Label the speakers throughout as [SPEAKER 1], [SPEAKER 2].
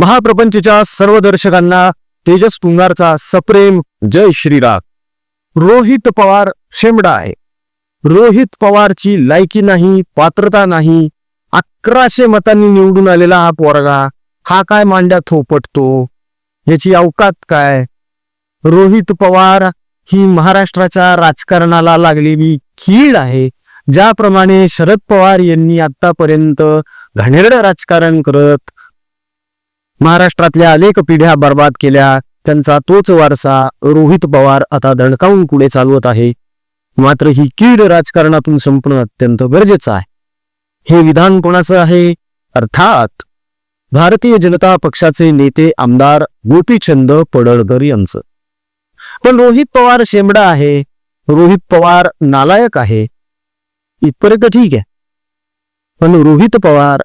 [SPEAKER 1] महाप्रपंचच्या सर्व दर्शकांना तेजस कुंगारचा सप्रेम जय श्रीराम. रोहित पवार शेमडा आहे रोहित पवारची लायकी नाही पात्रता नाही अकराशे मतांनी निवडून आलेला हा पोरगा हा काय मांड्या थोपटतो? याची अवकात काय? रोहित पवार ही महाराष्ट्राच्या राजकारणाला लागलेली कीड आहे. ज्याप्रमाणे शरद पवार यांनी आतापर्यंत घाणेरडं राजकारण करत महाराष्ट्रातल्या अनेक पिढ्या बर्बाद केल्या. त्यांचा तोच वारसा रोहित पवार आता दणकावून पुढे चालवत आहे. मात्र ही कीड राजकारणातून संपणं अत्यंत गरजेचं आहे. हे विधान कोणाचं आहे? अर्थात भारतीय जनता पक्षाचे नेते आमदार गोपीचंद पडळकर यांचं. पण रोहित पवार शेंबडा आहे. रोहित पवार नालायक आहे. इथपर्यंत ठीक आहे. पण रोहित पवार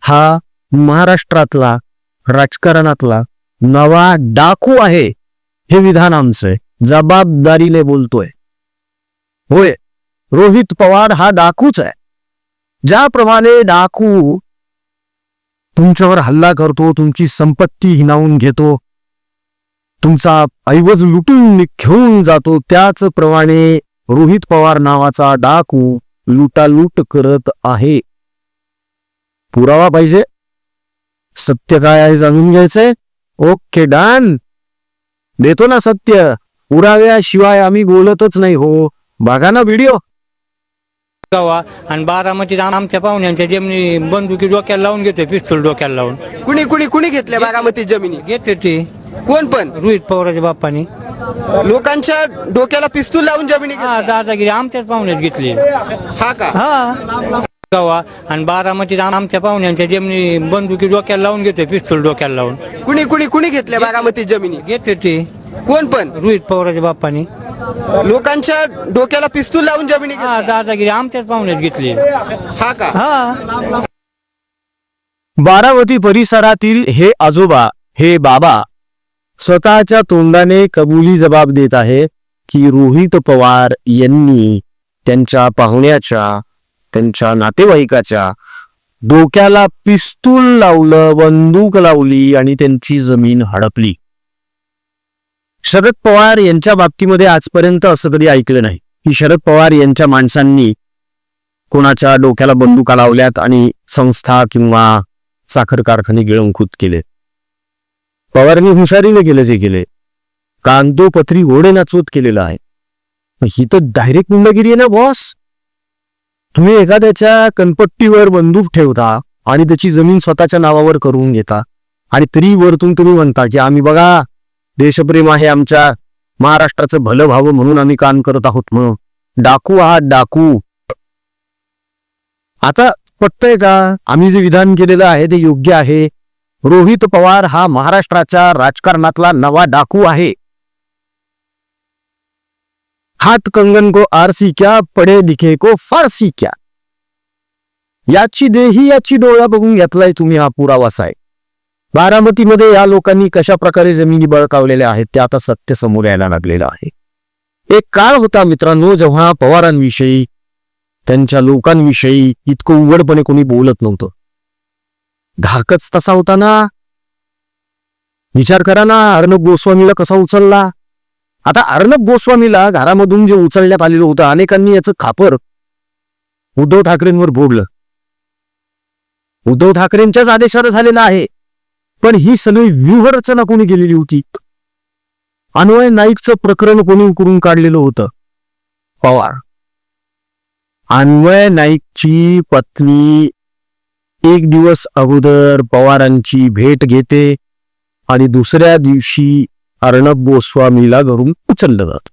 [SPEAKER 1] हा महाराष्ट्रातला राजकारणातला नवा डाकू आहे हे विधान आमचं जबाबदारीने बोलतोय. होय रोहित पवार हा डाकूच आहे. ज्याप्रमाणे डाकू तुमच्यावर हल्ला करतो तुमची संपत्ती हिनावून घेतो तुमचा ऐवज लुटून घेऊन जातो त्याचप्रमाणे रोहित पवार नावाचा डाकू लुटालूट करत आहे. पुरावा पाहिजे. सत्य काय आहे जाणून घ्यायचंय? Okay done. देतो ना सत्य. पुराव्याशिवाय आम्ही बोलतच नाही हो. बघा ना व्हिडिओ
[SPEAKER 2] गावा आणि बारामतीत आमच्या पाहुण्यांच्या जमिनी बंदुकी डोक्याला लावून घेतोय पिस्तूल डोक्याला लावून.
[SPEAKER 3] कुणी कुणी कुणी घेतल्या बागामती जमिनी?
[SPEAKER 2] घेते ते.
[SPEAKER 3] कोण पण?
[SPEAKER 2] रोहित पवाराच्या बाप्पानी.
[SPEAKER 3] लोकांच्या डोक्याला पिस्तूल लावून जमिनी.
[SPEAKER 2] हा दादागिरी आमच्याच पाहुण्यात घेतली.
[SPEAKER 3] हा का?
[SPEAKER 2] हा. गावा आणि बारामतीत आमच्या पाहुण्यांच्या जमिनी बंदुकी डोक्याला लावून घेतोय पिस्तूल डोक्याला लावून.
[SPEAKER 3] कुणी कुणी कुणी घेतल्या बागामती जमिनी?
[SPEAKER 2] घेते ते.
[SPEAKER 3] कोण पण?
[SPEAKER 2] रोहित पवाराच्या बाप्पानी.
[SPEAKER 3] लोकांच्या डोक्याला पिस्तूल लावून जमिनी घेतल्या.
[SPEAKER 2] हा दादागिरी आमच्याच पाहुण्यात घेतली.
[SPEAKER 3] हा का?
[SPEAKER 2] हा.
[SPEAKER 1] बारामती परिसरातील हे आजोबा हे बाबा स्वतःच्या तोंडाने कबुली जबाब देत आहे की रोहित पवार यांनी त्यांच्या पाहुण्याच्या त्यांच्या नातेवाईकाच्या डोक्याला पिस्तूल लावलं बंदूक लावली आणि त्यांची जमीन हडपली. शरद पवार यांच्या बाबतीमध्ये आजपर्यंत असं कधी ऐकलं नाही. की शरद पवार यांच्या माणसांनी कोणाच्या डोक्याला बंदुका लावल्यात आणि संस्था किंवा साखर कारखाने गिळंकृत केले पवारांनी हुशारीने केले जे केले. कांदोपत्री ओढे नाचवत केलेलं आहे. ही तर डायरेक्ट गुंडगिरी आहे ना बॉस तुम्ही एखाद्याच्या कनपट्टीवर बंदूक ठेवता आणि त्याची जमीन स्वतःच्या नावावर करून घेता. आणि तरी वरतून तुम्ही म्हणता की आम्ही बघा देशप्रेम आहे आमच्या महाराष्ट्राचं भलं व्हावं म्हणून आम्ही काम करत आहोत म्हणून. डाकू आहात डाकू. आता पटतंय का? आम्ही जे विधान केलेलं आहे ते योग्य आहे. रोहित पवार हा महाराष्ट्राच्या राजकारणातला नवा डाकू आहे. हात कंगन को आरसी क्या पडे लिखे को फारसी क्या? याची देही याची डोळा बघून घेतलाय तुम्ही हा पुरावासा आहे बारामतीमध्ये या लोकांनी कशा प्रकारे जमिनी बळकावलेल्या आहेत ते आता सत्य समोर यायला लागलेलं आहे. एक काळ होता मित्रांनो जेव्हा पवारांविषयी त्यांच्या लोकांविषयी इतकं उघडपणे कोणी बोलत नव्हतं. धाकच तसा होता ना? विचार करा ना अर्णब गोस्वामीला कसा उचलला? आता अर्णब गोस्वामीला घरामधून जे उचलण्यात आलेलं होतं अनेकांनी याचं खापर उद्धव ठाकरेंवर बोडलं. उद्धव ठाकरेंच्याच आदेशावर झालेलं आहे. पण ही सगळी व्यूहरचना कोणी केलेली होती? अन्वय नाईकचं प्रकरण कोणी उकरून काढलेलं होतं? पवार. अन्वय नाईकची पत्नी एक दिवस अगोदर पवारांची भेट घेते आणि दुसऱ्या दिवशी अर्णब गोस्वामीला घरून उचललं जात.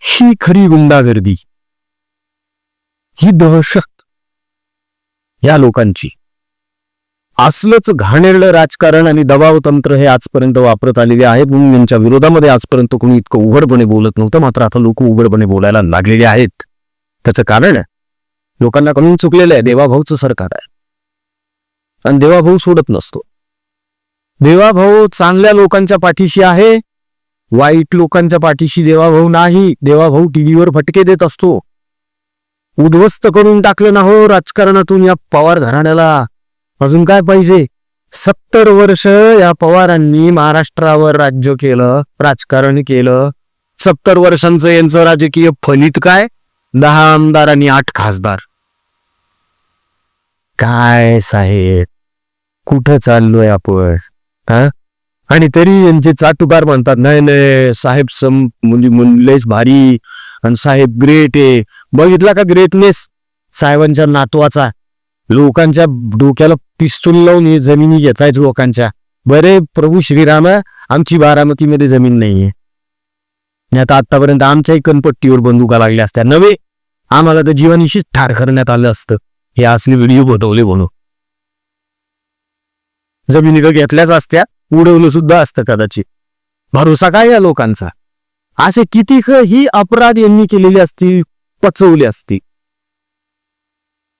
[SPEAKER 1] ही खरी गुंडागर्दी ही दहशत या लोकांची. असलंच घाणेरडं राजकारण आणि दबाव तंत्र हे आजपर्यंत वापरत आलेले आहे म्हणून यांच्या विरोधामध्ये आजपर्यंत कोणी इतकं उघडपणे बोलत नव्हतं. मात्र आता लोक उघडपणे बोलायला लागलेले आहेत. त्याचं कारण लोकांना कळून चुकलेलं आहे. देवाभाऊचं सरकार आहे. आणि देवाभाऊ सोडत नसतो. देवाभाऊ चांगल्या लोकांच्या पाठीशी आहे वाईट लोकांच्या पाठीशी देवाभाऊ नाही देवाभाऊ टीव्हीवर फटके देत असतो. उद्ध्वस्त करून टाकलं ना हो राजकारणातून या पवार घराण्याला. अजून काय पाहिजे? सत्तर वर्ष या पवारांनी महाराष्ट्रावर राज्य केलं राजकारण केलं. सत्तर वर्षांचं यांचं राजकीय फलित काय? दहा आमदार आणि आठ खासदार. काय साहेब? कुठं चाललोय आपण? हा? आणि तरी यांचे चाटुकार म्हणतात नाही नाही साहेब सम म्हणजे, म्हणजे मुलेच भारी आणि साहेब ग्रेट आहे. बघितला का ग्रेटनेस साहेबांच्या नातवाचा. लोकांच्या डोक्याला पिस्तूल लावून जमिनी घेतायत लोकांच्या. बरे प्रभू श्रीराम आमची बारामतीमध्ये जमीन नाहीये. आणि आता आतापर्यंत आमच्याही कनपट्टीवर बंदुका लागल्या असत्या. नव्हे आम्हाला तर जीवानिशीच ठार करण्यात आलं असतं. हे असले व्हिडिओ बनवले म्हणून. जमिनी तर घेतल्याच असत्या उडवलं सुद्धा असतं कदाचित. भरोसा काय या लोकांचा? असे किती ही अपराध यांनी केलेले असतील पचवले असतील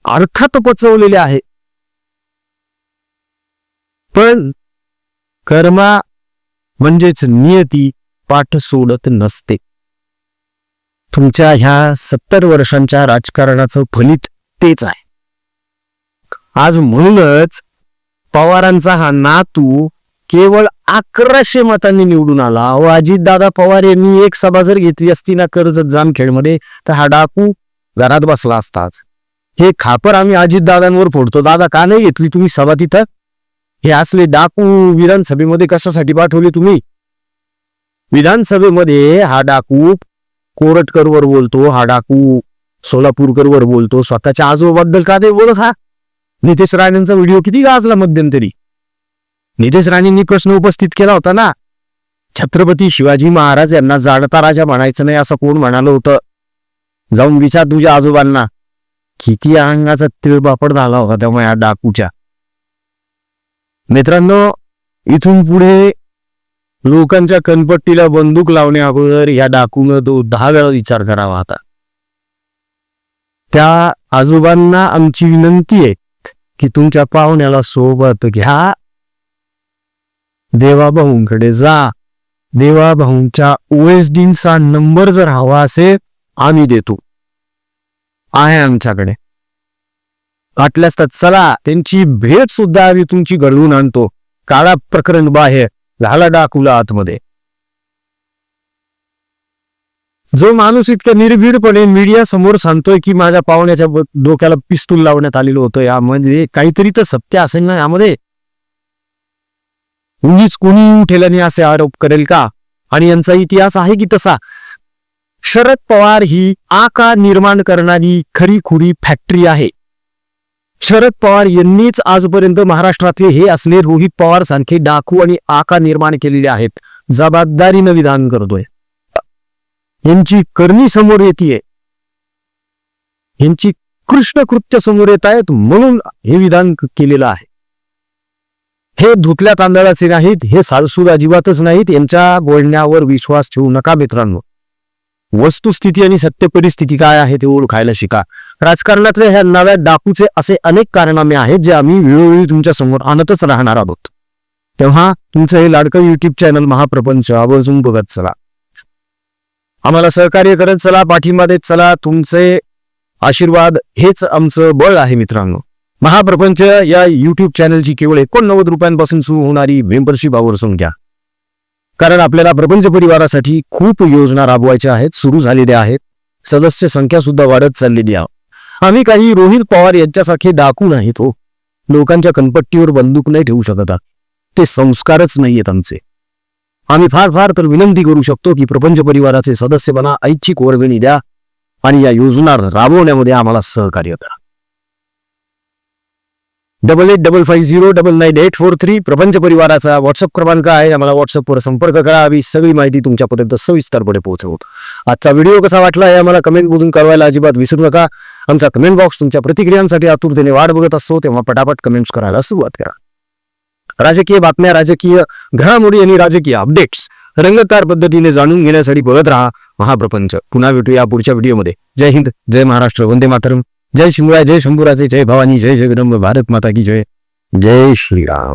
[SPEAKER 1] अर्थात पचवलेले आहे. पण कर्मा म्हणजेच नियती पाठ सोडत नसते. तुमच्या ह्या सत्तर वर्षांच्या राजकारणाचं फलित तेच आहे. आज म्हणूनच पवारांचा हा नातू केवळ अकराशे मतांनी निवडून आला. अहो अजितदादा पवार यांनी एक सभा जर घेतली असती ना कर्जत जामखेडमध्ये तर हा डाकू घरात बसला असताच. हे खापर आम्ही अजितदादांवर फोडतो. दादा का नाही घेतली तुम्ही सभा तिथं? हे असले डाकू विधानसभेमध्ये कशासाठी पाठवले तुम्ही? विधानसभेमध्ये हा डाकू कोरटकरवर बोलतो हा डाकू सोलापूरकरवर बोलतो स्वतःच्या आजोबाबद्दल का नाही बोलत हा? नितेश राणेंचा व्हिडिओ किती गाजला मध्यंतरी. नितेश राणेंनी प्रश्न उपस्थित केला होता ना. छत्रपती शिवाजी महाराज यांना जाणता राजा म्हणायचं नाही असं कोण म्हणालं होतं. जाऊन विचार तुझ्या आजोबांना. किती अंगाचा तिळबापड झाला होता तेव्हा या डाकूच्या. मित्रांनो इथून पुढे लोकांच्या कनपट्टीला बंदूक लावण्यावर या डाकून तो दहा वेळा विचार करावा आता. त्या आजोबांना आमची विनंती आहे. की तुमच्या पाहुण्याला सोबत घ्या. देवाभाऊंकडे जा. देवाभाऊंच्या ओएसडींचा नंबर जर हवा असेल आम्ही देतो. आहे आमच्याकडे. वाटल्यास तर चला त्यांची भेट सुद्धा आम्ही तुमची घडवून आणतो. काळा प्रकरण बाहेर घाला डाकूला आतमध्ये. जो माणूस इतक्या निर्भीडपणे मीडिया समोर सांगतोय की माझ्या पाहुण्याच्या डोक्याला पिस्तूल लावण्यात आलेलं होतं यामध्ये काहीतरी तर सत्य असेल ना यामध्ये? उगीच कोणी उठेल आणि असे आरोप करेल का? आणि यांचा इतिहास आहे की तसा? शरद पवार ही आका निर्माण करणारी खरी खुरी फॅक्टरी आहे. शरद पवार यांनीच आजपर्यंत महाराष्ट्रातले हे असले रोहित पवार सारखे डाकू आणि आका निर्माण केलेले आहेत. जबाबदारीनं विधान करतोय. यांची करणी समोर येते यांची कृष्ण कृत्य समोर येत आहेत म्हणून हे विधान केलेलं आहे. हे धुतल्या तांदळाचे नाहीत हे सालसूद अजिबातच नाहीत यांच्या बोलण्यावर विश्वास ठेवू नका मित्रांनो. वस्तुस्थिती आणि सत्य परिस्थिती काय आहे ते ओळखायला शिका. राजकारणातल्या ह्या नव्या डाकूचे असे अनेक कारनामे आहेत जे आम्ही वेळोवेळी तुमच्यासमोर आणतच राहणार आहोत. तेव्हा तुमचं हे लाडकं युट्यूब चॅनल महाप्रपंच आवर्जून बघत चला. आम्हाला सहकार्य करत चला पाठिंबा देत चला तुमचे आशीर्वाद हेच आमचं बळ आहे मित्रांनो. महाप्रपंच या युट्यूब चॅनलची केवळ एकोणनव्वद रुपयांपासून सुरू होणारी मेंबरशिप आवर्सून घ्या. कारण आपल्याला प्रपंच परिवारासाठी खूप योजना राबवायच्या आहेत सुरू झालेल्या आहेत. सदस्य संख्या सुद्धा वाढत चाललेली आहे. आम्ही काही रोहित पवार यांच्यासारखे डाकू नाहीत हो. लोकांच्या कनपट्टीवर बंदूक नाही ठेवू शकत ते संस्कारच नाहीयेत आमचे. आम्ही फार फार तर विनंती करू शकतो की प्रपंच परिवाराचे सदस्य बना ऐच्छिक वर्गणी द्या आणि या योजना राबवण्यामध्ये आम्हाला सहकार्य करा. Double eight double five zero double nine eight four three प्रपंच परिवाराचा व्हॉट्सअप क्रमांक आहे. आम्हाला व्हॉट्सअपवर संपर्क करा. आम्ही सगळी माहिती तुमच्यापर्यंत सविस्तरपणे पोहोचवतो. आजचा व्हिडिओ कसा वाटला हे आम्हाला कमेंटमधून कळवायला अजिबात विसरू नका. आमचा कमेंट बॉक्स तुमच्या प्रतिक्रियांसाठी आतुरतेने वाट बघत असतो. तेव्हा पटापट कमेंट्स करायला सुरुवात करा. राजकीय बातम्या राजकीय घडामोडी आणि राजकीय अपडेट्स रंगतदार पद्धतीने जाणून घेण्यासाठी बघत राहा महाप्रपंच. पुन्हा भेटूया पुढच्या व्हिडिओमध्ये. जय हिंद जय महाराष्ट्र वंदे मातरम. जय शिवराय जय शंभुराचे जय भवानी जय जगदंब भारत माता की जय. जय श्रीराम.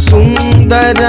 [SPEAKER 4] సుందర